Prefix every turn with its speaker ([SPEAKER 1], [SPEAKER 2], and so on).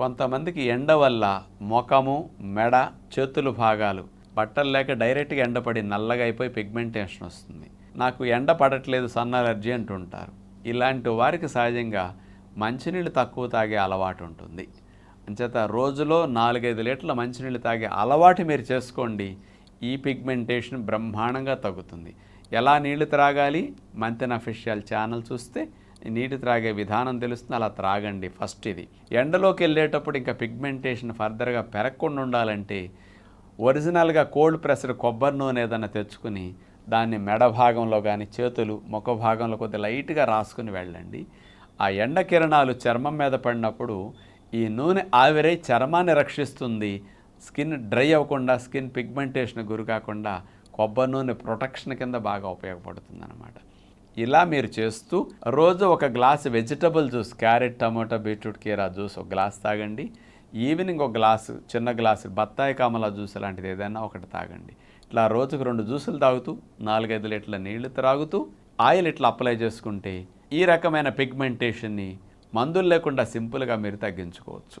[SPEAKER 1] కొంతమందికి ఎండ వల్ల ముఖము మెడ చేతులు భాగాలు బట్టలు లేక డైరెక్ట్గా ఎండపడి నల్లగా అయిపోయి పిగ్మెంటేషన్ వస్తుంది. నాకు ఎండ పడట్లేదు సన్ అలర్జీ అంటుంటారు. ఇలాంటి వారికి సహజంగా మంచినీళ్ళు తక్కువ తాగే అలవాటు ఉంటుంది. అంచేత రోజులో నాలుగైదు లీటర్ల మంచినీళ్ళు తాగే అలవాటు మీరు చేసుకోండి. ఈ పిగ్మెంటేషన్ బ్రహ్మాండంగా తగ్గుతుంది. ఎలా నీళ్ళు త్రాగాలి? మంతెన ఫిషియల్ ఛానల్ చూస్తే నీటి త్రాగే విధానం తెలుస్తుంది అలా త్రాగండి. ఫస్ట్ ఇది. ఎండలోకి వెళ్ళేటప్పుడు ఇంకా పిగ్మెంటేషన్ ఫర్దర్గా పెరగకుండా ఉండాలంటే ఒరిజినల్గా కోల్డ్ ప్రెషర్ కొబ్బరి నూనె ఏదైనా తెచ్చుకుని దాన్ని మెడ భాగంలో కానీ చేతులు ముఖ భాగంలో కొద్దిగా లైట్గా రాసుకుని వెళ్ళండి. ఆ ఎండ కిరణాలు చర్మం మీద పడినప్పుడు ఈ నూనె ఆవిరై చర్మాన్ని రక్షిస్తుంది. స్కిన్ డ్రై అవ్వకుండా స్కిన్ పిగ్మెంటేషన్ గురి కాకుండా కొబ్బరి నూనె ప్రొటెక్షన్ కింద బాగా ఉపయోగపడుతుంది అన్నమాట ఇలా మీరు చేస్తూ రోజు ఒక glass vegetable juice carrot tomato beetroot కీరా జ్యూస్ ఒక గ్లాస్ తాగండి. ఈవినింగ్ ఒక గ్లాసు చిన్న గ్లాసు బత్తాయి కామల జ్యూస్ లాంటిది ఏదైనా ఒకటి తాగండి. ఇట్లా రోజుకు రెండు జ్యూసులు తాగుతూ నాలుగైదు లీటర్ల నీళ్ళు త్రాగుతూ ఆయిల్ ఇట్లా అప్లై చేసుకుంటే ఈ రకమైన పిగ్మెంటేషన్ని మందులు లేకుండా సింపుల్గా మీరు తగ్గించుకోవచ్చు.